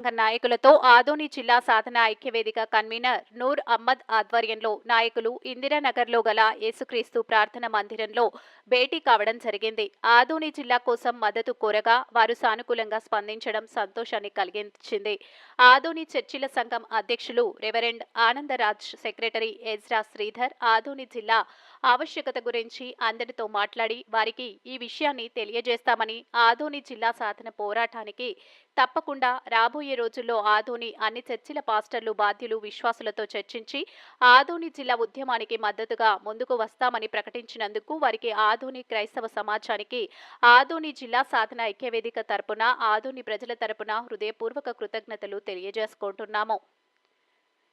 సంఘ నాయకులతో ఆదోని జిల్లా సాధన ఐక్యవేదిక కన్వీనర్ నూర్ అహ్మద్ ఆధ్వర్యంలో నాయకులు ఇందిరానగర్లో గల యేసుక్రీస్తు ప్రార్థన మందిరంలో భేటీ కావడం జరిగింది. ఆదోని జిల్లా కోసం మద్దతు కోరగా వారు సానుకూలంగా స్పందించడం సంతోషాన్ని కలిగించింది. ఆదోని చర్చిల సంఘం అధ్యక్షులు reverend Anandraj secretary Ezra Sridhar Adoni జిల్లా ఆవశ్యకత గురించి అందరితో మాట్లాడి వారికి ఈ విషయాన్ని తెలియజేస్తామని ఆదోని జిల్లా సాధన పోరాటానికి తప్పకుండా రాబోయే రోజుల్లో ఆదోని అన్ని చర్చిల పాస్టర్లు బాధ్యులు విశ్వాసులతో చర్చించి ఆదోని జిల్లా ఉద్యమానికి మద్దతుగా ముందుకు వస్తామని ప్రకటించినందుకు వారికి ఆదోని క్రైస్తవ సమాజానికి ఆదోని జిల్లా సాధన ఐక్యవేదిక తరపున ఆదోని ప్రజల తరపున హృదయపూర్వక కృతజ్ఞతలు తెలియజేసుకుంటున్నాము.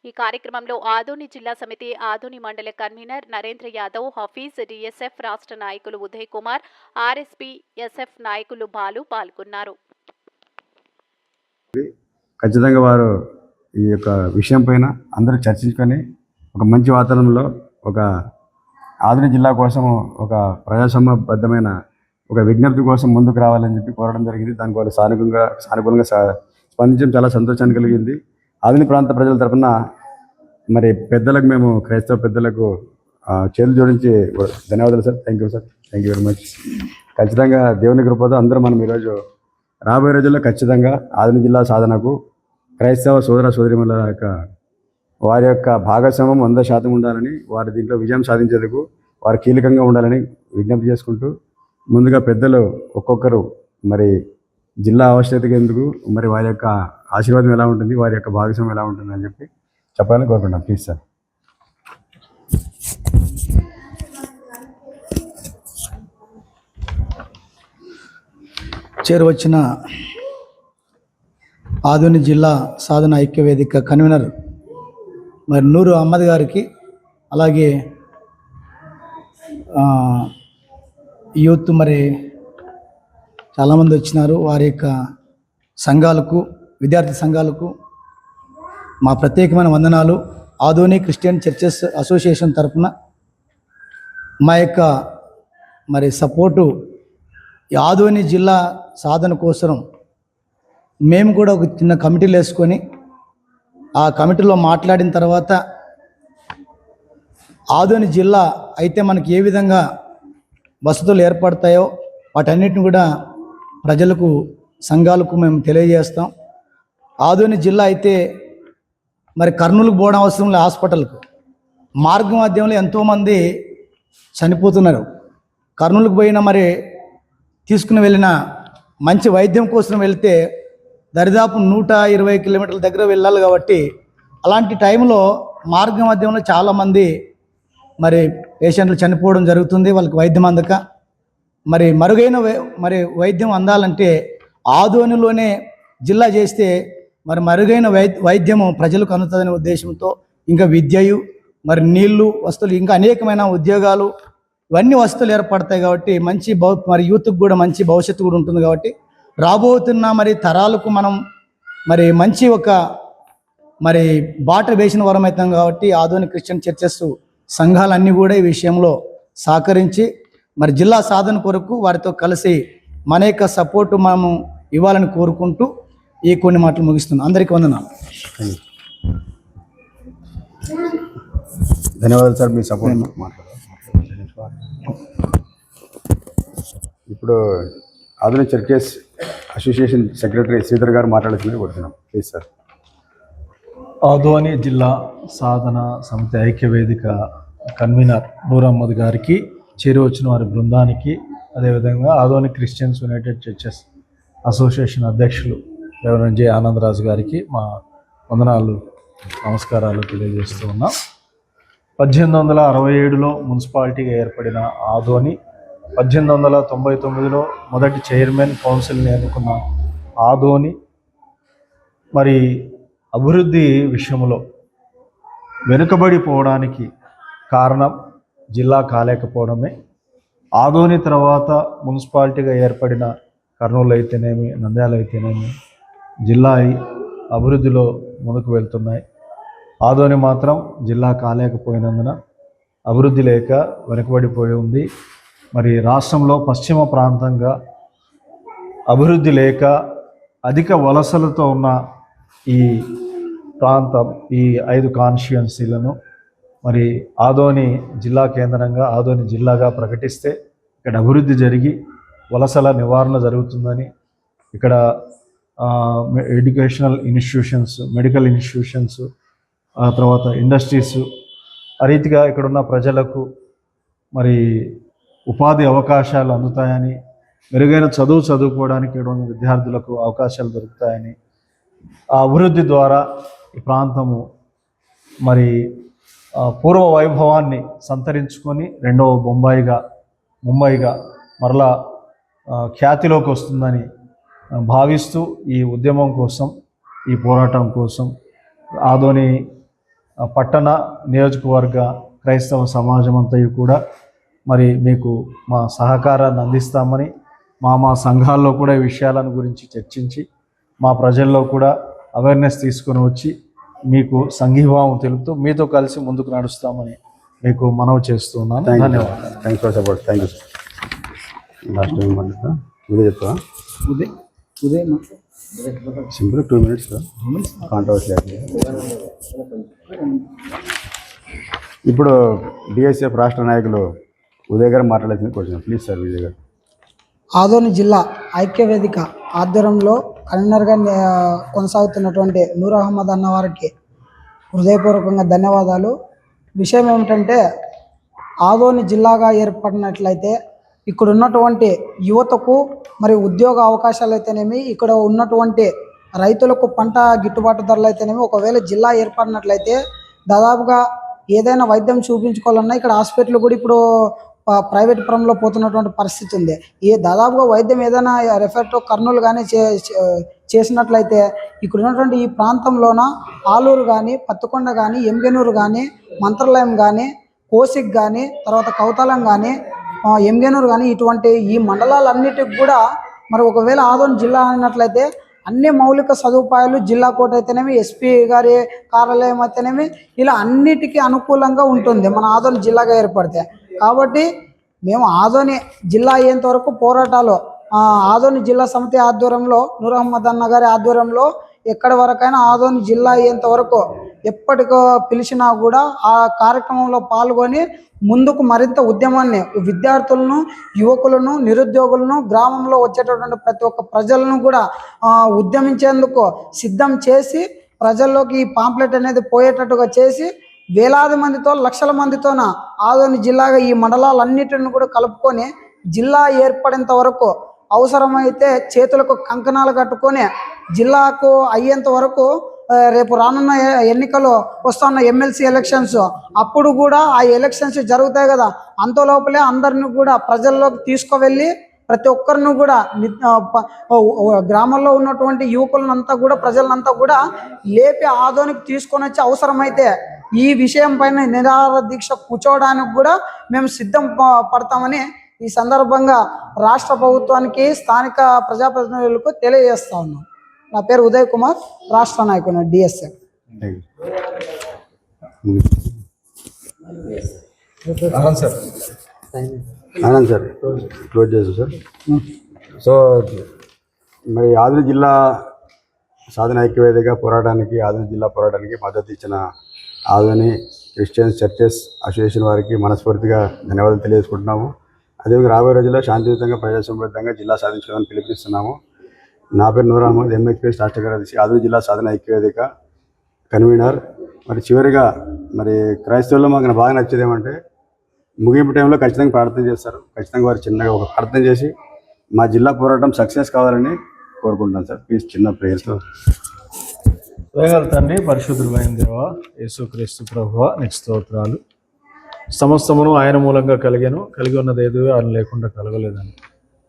ఈ కార్యక్రమంలో ఆదోని జిల్లా సమితి ఆదోని మండల కన్వీనర్ నరేంద్ర యాదవ్ హఫీజ్ డిఎస్ఎఫ్ రాష్ట్ర నాయకులు ఉదయ్ కుమార్ ఆర్ఎస్పీ ఎస్ఎఫ్ నాయకులు బాలు పాల్గొన్నారు. ఖచ్చితంగా వారు ఈ యొక్క విషయం పైన అందరూ చర్చించుకొని ఒక మంచి వాతావరణంలో ఒక ఆధునిక జిల్లా కోసం ఒక ప్రజాసమబద్ధమైన ఒక విజ్ఞప్తి కోసం ముందుకు రావాలని చెప్పి కోరడం జరిగింది. దానికి వాళ్ళు సానుకూలంగా సానుకూలంగా స్పందించడం చాలా సంతోషాన్ని కలిగింది. ఆధునిక ప్రాంత ప్రజల తరఫున మరి పెద్దలకు మేము క్రైస్తవ పెద్దలకు చేతులు జోడించి ధన్యవాదాలు sir. Thank you sir thank you very much ఖచ్చితంగా దేవుని కృపతో అందరూ మనం ఈరోజు రాబోయే రోజుల్లో ఖచ్చితంగా ఆదిని జిల్లా సాధనకు క్రైస్తవ సోదర సోదరిమల యొక్క వారి యొక్క భాగస్వామ్యం వంద శాతం ఉండాలని వారి దీంట్లో విజయం సాధించేందుకు వారు కీలకంగా ఉండాలని విజ్ఞప్తి చేసుకుంటూ ముందుగా పెద్దలు ఒక్కొక్కరు మరి జిల్లా ఆవశ్యకత ఎందుకు మరి వారి యొక్క ఆశీర్వాదం ఎలా ఉంటుంది వారి యొక్క భాగస్వామ్యం ఎలా ఉంటుంది అని చెప్పి చెప్పాలని కోరుకుంటాం ప్లీజ్ సార్. చేరువచ్చిన ఆధునిక జిల్లా సాధన ఐక్యవేదిక కన్వీనర్ మరి నూరు అహ్మద్ గారికి అలాగే యూత్ మరి చాలామంది వచ్చినారు. వారి యొక్క సంఘాలకు విద్యార్థి సంఘాలకు మా ప్రత్యేకమైన వందనాలు. ఆధునిక్ క్రిస్టియన్ చర్చెస్ అసోసియేషన్ తరఫున మా యొక్క మరి సపోర్టు ఈ జిల్లా సాధన కోసం మేము కూడా ఒక చిన్న కమిటీలు వేసుకొని ఆ కమిటీలో మాట్లాడిన తర్వాత ఆదోని జిల్లా అయితే మనకి ఏ విధంగా వసతులు ఏర్పడతాయో వాటన్నిటిని కూడా ప్రజలకు సంఘాలకు మేము తెలియజేస్తాం. ఆదోని జిల్లా అయితే మరి కర్నూలుకు పోవడం అవసరం లేదు హాస్పిటల్కు. మార్గ మధ్యంలో ఎంతోమంది చనిపోతున్నారు. కర్నూలుకు పోయిన మరి తీసుకుని వెళ్ళిన మంచి వైద్యం కోసం వెళ్తే దరిదాపు నూట ఇరవై కిలోమీటర్ల దగ్గర వెళ్ళాలి కాబట్టి అలాంటి టైంలో మార్గ మధ్యంలో చాలామంది మరి పేషెంట్లు చనిపోవడం జరుగుతుంది వాళ్ళకి వైద్యం అందక. మరి మరుగైన మరి వైద్యం అందాలంటే ఆదోనిలోనే జిల్లా చేస్తే మరి మరుగైన వై వైద్యము ప్రజలకు అందుతుందనే ఉద్దేశంతో ఇంకా విద్యయు మరి నీళ్ళు వస్తువులు ఇంకా అనేకమైన ఉద్యోగాలు ఇవన్నీ వస్తువులు ఏర్పడతాయి కాబట్టి మంచి భవ మరి యూత్కి కూడా మంచి భవిష్యత్తు కూడా ఉంటుంది కాబట్టి రాబోతున్న మరి తరాలకు మనం మరి మంచి ఒక మరి బాట వేసిన వరం అవుతాం కాబట్టి ఆధునిక క్రిస్టియన్ చర్చెస్ సంఘాలన్నీ కూడా ఈ విషయంలో సహకరించి మరి జిల్లా సాధన కొరకు వారితో కలిసి మన యొక్క సపోర్టు మనము ఇవ్వాలని కోరుకుంటూ ఈ కొన్ని మాటలు ముగిస్తున్నాం అందరికీ వందనాలు. ధన్యవాదాలు సార్ మీ సపోర్ట్ ఇప్పుడు ఆధునిక చర్కేస్ అసోసియేషన్ సెక్రటరీ శ్రీధర్ గారు మాట్లాడుతున్నారు కోరుతున్నాం ప్లీజ్ సార్. ఆదోని జిల్లా సాధన సమితి ఐక్యవేదిక కన్వీనర్ నూర్ అహ్మద్ గారికి చేరువచ్చిన వారి బృందానికి అదేవిధంగా Adoni christians united churches association అధ్యక్షులు రెవరెండ్ జే ఆనందరాజు గారికి మా వందనాలు నమస్కారాలు తెలియజేస్తూ ఉన్నాం. పద్దెనిమిది వందల అరవై ఏడులో మున్సిపాలిటీగా ఏర్పడిన ఆదోని పద్దెనిమిది వందల తొంభై తొమ్మిదిలో మొదటి చైర్మన్ కౌన్సిల్ని ఎన్నుకున్న ఆదోని మరి అభివృద్ధి విషయంలో వెనుకబడిపోవడానికి కారణం జిల్లా కాలేకపోవడమే. ఆదోని తర్వాత మున్సిపాలిటీగా ఏర్పడిన కర్నూలు అయితేనేమి నంద్యాల అయితేనేమి జిల్లా అభివృద్ధిలో ముందుకు వెళ్తున్నాయి. ఆదోని మాత్రం జిల్లా కాలేకపోయినందున అభివృద్ధి లేక వెనుకబడిపోయి ఉంది. మరి రాష్ట్రంలో పశ్చిమ ప్రాంతంగా అభివృద్ధి లేక అధిక వలసలతో ఉన్న ఈ ప్రాంతం ఈ ఐదు కాన్స్టిట్యుయెన్సీలను మరి ఆదోని జిల్లా కేంద్రంగా ఆదోని జిల్లాగా ప్రకటిస్తే ఇక్కడ అభివృద్ధి జరిగి వలసల నివారణ జరుగుతుందని ఇక్కడ ఎడ్యుకేషనల్ ఇన్స్టిట్యూషన్స్ మెడికల్ ఇన్స్టిట్యూషన్స్ ఆ తర్వాత ఇండస్ట్రీస్ ఆ రీతిగా ఇక్కడున్న ప్రజలకు మరి ఉపాధి అవకాశాలు అందుతాయని మెరుగైన చదువు చదువుకోవడానికి ఇక్కడ విద్యార్థులకు అవకాశాలు దొరుకుతాయని ఆ అభివృద్ధి ద్వారా ఈ ప్రాంతము మరి పూర్వ వైభవాన్ని సంతరించుకొని రెండవ బొంబాయిగా ముంబైగా మరలా ఖ్యాతిలోకి వస్తుందని భావిస్తూ ఈ ఉద్యమం కోసం ఈ పోరాటం కోసం ఆదోని పట్టణ నియోజకవర్గ క్రైస్తవ సమాజం అంతయు కూడా మరి మీకు మా సహకారాన్ని అందిస్తామని మా మా సంఘాల్లో కూడా ఈ విషయాలను గురించి చర్చించి మా ప్రజల్లో కూడా అవేర్నెస్ తీసుకొని వచ్చి మీకు సంఘీభావం తెలుపుతూ మీతో కలిసి ముందుకు నడుస్తామని మీకు మనవి చేస్తున్నాను థ్యాంక్ యూ ధన్యవాదాలు. Thanks for support thank you last time పండుగ ఇదే చెప్తా ఉదయ్ ఉదయం సింపుల్ టూ మినిట్స్ కాంట్రవర్సీ ఇప్పుడు డిఎస్ఎఫ్ రాష్ట్ర నాయకులు ఉదయ్ గారు మాట్లాడాల్సిన క్వశ్చన్ ప్లీజ్ సార్ విజయ్ గారు. ఆదోని జిల్లా ఐక్యవేదిక ఆధ్వర్యంలో కన్వీనర్గా నే- కొనసాగుతున్నటువంటి నూర్ అహ్మద్ అన్న వారికి హృదయపూర్వకంగా ధన్యవాదాలు. విషయం ఏమిటంటే ఆదోని జిల్లాగా ఏర్పడినట్లయితే ఇక్కడ ఉన్నటువంటి యువతకు మరి ఉద్యోగ అవకాశాలు అయితేనేమి ఇక్కడ ఉన్నటువంటి రైతులకు పంట గిట్టుబాటు ధరలు అయితేనేమి ఒకవేళ జిల్లా ఏర్పడినట్లయితే దాదాపుగా ఏదైనా వైద్యం చూపించుకోవాలన్నా ఇక్కడ హాస్పిటల్ కూడా ఇప్పుడు ప్రైవేట్ పరంలో పోతున్నటువంటి పరిస్థితి ఉంది. ఈ దాదాపుగా వైద్యం ఏదైనా రెఫర్ టు కర్నూలు కానీ చే చేసినట్లయితే ఇక్కడ ఉన్నటువంటి ఈ ప్రాంతంలోన ఆలూరు కానీ పత్తుకొండ కానీ ఎంగెనూరు కానీ మంత్రాలయం కానీ కోసిక్ కానీ తర్వాత కౌతాలం కానీ ఎంగెనూరు కానీ ఇటువంటి ఈ మండలాలన్నిటికి కూడా మరి ఒకవేళ ఆదోన్ జిల్లా అయినట్లయితే అన్ని మౌలిక సదుపాయాలు జిల్లా కోట అయితేనేమి ఎస్పీ గారి కార్యాలయం అయితేనేమి ఇలా అన్నిటికీ అనుకూలంగా ఉంటుంది. మన ఆదోన్ జిల్లాగా ఏర్పడితే కాబట్టి మేము ఆదోని జిల్లా అయ్యేంత వరకు పోరాటాలు ఆదోని జిల్లా సమితి ఆధ్వర్యంలో నూర్ అహ్మద్ అన్న గారి ఆధ్వర్యంలో ఎక్కడి వరకైనా ఆదోని జిల్లా అయ్యేంత వరకు ఎప్పటికో పిలిచినా కూడా ఆ కార్యక్రమంలో పాల్గొని ముందుకు మరింత ఉద్యమాన్ని విద్యార్థులను యువకులను నిరుద్యోగులను గ్రామంలో వచ్చేటటువంటి ప్రతి ఒక్క ప్రజలను కూడా ఉద్యమించేందుకు సిద్ధం చేసి ప్రజల్లోకి ఈ పాంప్లెట్ అనేది పోయేటట్టుగా చేసి వేలాది మందితో లక్షల మందితోన ఆదోని జిల్లాగా ఈ మండలాలన్నిటిని కూడా కలుపుకొని జిల్లా ఏర్పడేంత వరకు అవసరమైతే చేతులకు కంకణాలు కట్టుకొని జిల్లాకు అయ్యేంత వరకు రేపు రానున్న ఎన్నికలు వస్తున్న ఎమ్మెల్సీ ఎలక్షన్స్ అప్పుడు కూడా ఆ ఎలక్షన్స్ జరుగుతాయి కదా. అంతలోపలే అందరిని కూడా ప్రజల్లోకి తీసుకువెళ్ళి ప్రతి ఒక్కరిని కూడా గ్రామంలో ఉన్నటువంటి యువకులనంతా కూడా ప్రజలంతా కూడా లేపి ఆదోనికి తీసుకొని వచ్చి అవసరమైతే ఈ విషయం పైన నిరాహార దీక్ష కూర్చోవడానికి కూడా మేము సిద్ధం పడతామని ఈ సందర్భంగా రాష్ట్ర ప్రభుత్వానికి స్థానిక ప్రజాప్రతినిధులకు తెలియజేస్తా ఉన్నాం. నా పేరు ఉదయ్ కుమార్ రాష్ట్ర నాయకుడు DSF. Thank you Anand sir close చేసు సార్. సో మరి ఆదిని జిల్లా సాధన ఐక్యవేదిక పోరాటానికి ఆదిని జిల్లా పోరాటానికి మద్దతు ఇచ్చిన ఆదిని క్రిస్టియన్స్ చర్చెస్ అసోసియేషన్ వారికి మనస్ఫూర్తిగా ధన్యవాదాలు తెలియజేసుకుంటున్నాము. అదేవిధంగా రాబోయే రోజుల్లో శాంతియుతంగా ప్రజాసంబద్ధంగా జిల్లా సాధించుకోవాలని పిలుపునిస్తున్నాము. నా పేరు నూర్ అహ్మద్ ఎంహెచ్పిఎస్ రాష్ట్ర కార్యదర్శి ఆదిని జిల్లా సాధన ఐక్యవేదిక కన్వీనర్. మరి చివరిగా మరి క్రైస్తవుల్లో మాకు బాగా నచ్చేది ఏమంటే ముగింపు టైంలో ఖచ్చితంగా ప్రార్థన చేస్తారు. ఖచ్చితంగా వారు చిన్నగా ఒక ప్రార్థన చేసి మా జిల్లా పోరాటం సక్సెస్ కావాలని కోరుకుంటున్నాను సార్. ప్లీజ్ చిన్న ప్రేయర్తో వేగల తండ్రి పరిశుద్ధులైన దేవ యేసుక్రీస్తు ప్రభువ నీకు స్తోత్రాలు. సమస్తమును ఆయన మూలంగా కలిగాను. కలిగి ఉన్నది ఏదో? ఆయన లేకుండా కలగలేదని.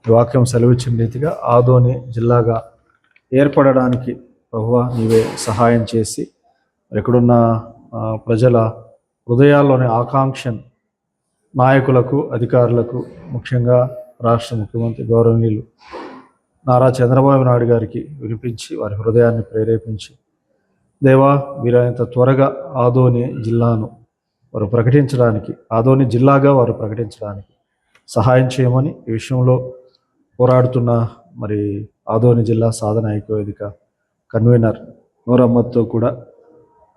ఈ వాక్యం సెలవిచ్చిన రీతిగా ఆదోని జిల్లాగా ఏర్పడడానికి ప్రభువ నీవే సహాయం చేసి మరి ఇక్కడున్న ప్రజల హృదయాల్లోని ఆకాంక్షను నాయకులకు అధికారులకు ముఖ్యంగా రాష్ట్ర ముఖ్యమంత్రి గౌరవనీయులు నారా చంద్రబాబు నాయుడు గారికి వినిపించి వారి హృదయాన్ని ప్రేరేపించి దేవా వీరంత త్వరగా ఆదోని జిల్లాను వారు ప్రకటించడానికి ఆదోని జిల్లాగా వారు ప్రకటించడానికి సహాయం చేయమని ఈ విషయంలో పోరాడుతున్న మరి ఆదోని జిల్లా సాధన ఐక్యవేదిక కన్వీనర్ నూరమ్మతో కూడా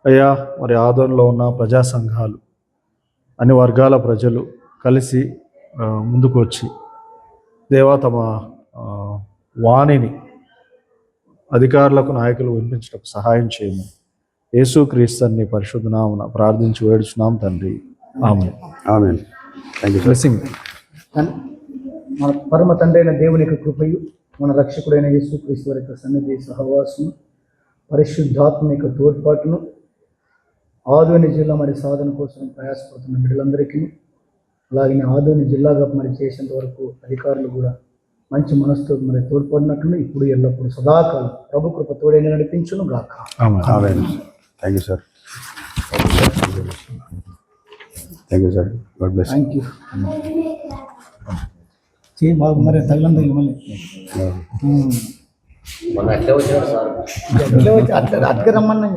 అయ్యా మరి ఆదోనిలో ఉన్న ప్రజా సంఘాలు అన్ని వర్గాల ప్రజలు కలిసి ముందుకు వచ్చి దేవా తమ వాణిని అధికారులకు నాయకులు వినిపించడానికి సహాయం చేయము యేసు క్రీస్తుని పరిశుద్ధనామున ప్రార్థించి వేడుచున్నాం తండ్రి. ఆమె ఆమె బ్లెస్సింగ్ మన పరమ తండ్రి అయిన దేవుని యొక్క కృపయు మన రక్షకుడైన యేసు క్రీస్తు వారి యొక్క సన్నిధి సహవాసము పరిశుద్ధాత్మ యొక్క తోడ్పాటును ఆదోని జిల్లా మరి సాధన కోసం ప్రయాసపడుతున్న బిడ్డలందరికీ అలాగే ఆదోని జిల్లాగా మరి చేసేంత వరకు అధికారులు కూడా మంచి మనసుతో మరి తోడ్పడినట్లు ఇప్పుడు ఎల్లప్పుడు సదాకాలం ప్రభు కృప తోడైన నడిపించును గాక. Thank you sir. Thank you sir. God bless thank you. చేయి బాగు మరి తగిలం తగిలి మళ్ళీ. అట్లే వచ్చాడు సార్? అట్లా వచ్చి అట్లా అట్లా రమ్మన్నా?